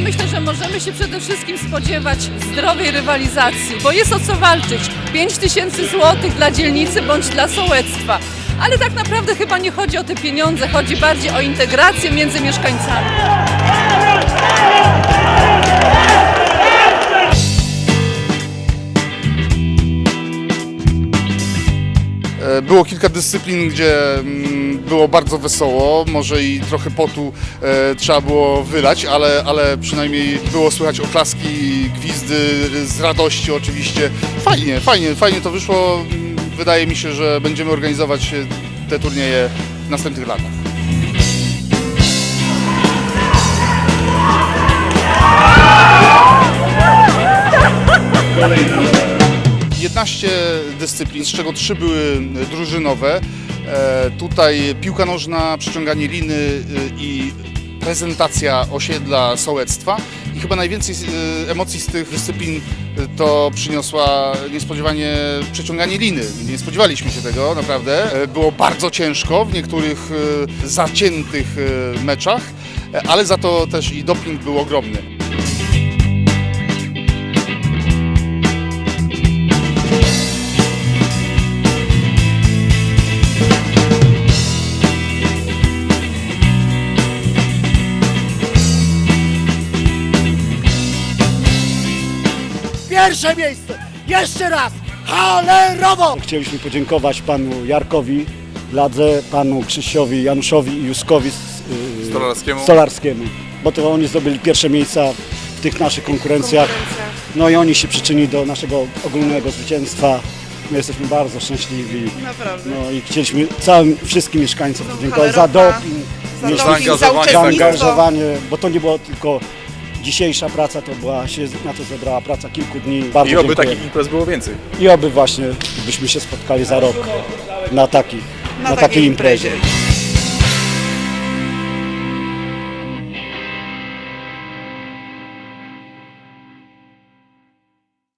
Możemy się przede wszystkim spodziewać zdrowej rywalizacji, bo jest o co walczyć. 5 tysięcy złotych dla dzielnicy bądź dla sołectwa. Ale tak naprawdę chyba nie chodzi o te pieniądze, chodzi bardziej o integrację między mieszkańcami. E, Było kilka dyscyplin, gdzie mm, było bardzo wesoło, może i trochę potu e, trzeba było wylać, ale, ale przynajmniej było słychać oklaski, gwizdy z radości oczywiście. Fajnie, fajnie, fajnie to wyszło. Wydaje mi się, że będziemy organizować te turnieje w następnych latach. Jedenaście dyscyplin, z czego trzy były drużynowe. E, tutaj piłka nożna, przyciąganie liny e, i prezentacja osiedla sołectwa. I chyba najwięcej e, emocji z tych dyscyplin to przyniosła niespodziewanie przeciąganie liny. Nie spodziewaliśmy się tego, naprawdę. Było bardzo ciężko w niektórych zaciętych meczach, ale za to też i doping był ogromny. Pierwsze miejsce! Jeszcze raz! Halerowo! Chcieliśmy podziękować panu Jarkowi Ladze, panu Krzysiowi Januszowi i Juskowi y, Stolarskiemu. Stolarskiemu, bo to oni zdobyli pierwsze miejsca w tych naszych konkurencjach. No i oni się przyczynili do naszego ogólnego zwycięstwa. My jesteśmy bardzo szczęśliwi. Naprawdę. No i chcieliśmy całym wszystkim mieszkańcom podziękować za doping, Za mieliśmy doping, za zaangażowanie, uczestnictwo. zaangażowanie, bo to nie była tylko dzisiejsza praca, to była się na to zebrała praca kilku dni. Bardzo I oby dziękuję. takich imprez było więcej. I oby właśnie byśmy się spotkali za rok na, takich, na, Na takiej takiej imprezie. imprezie.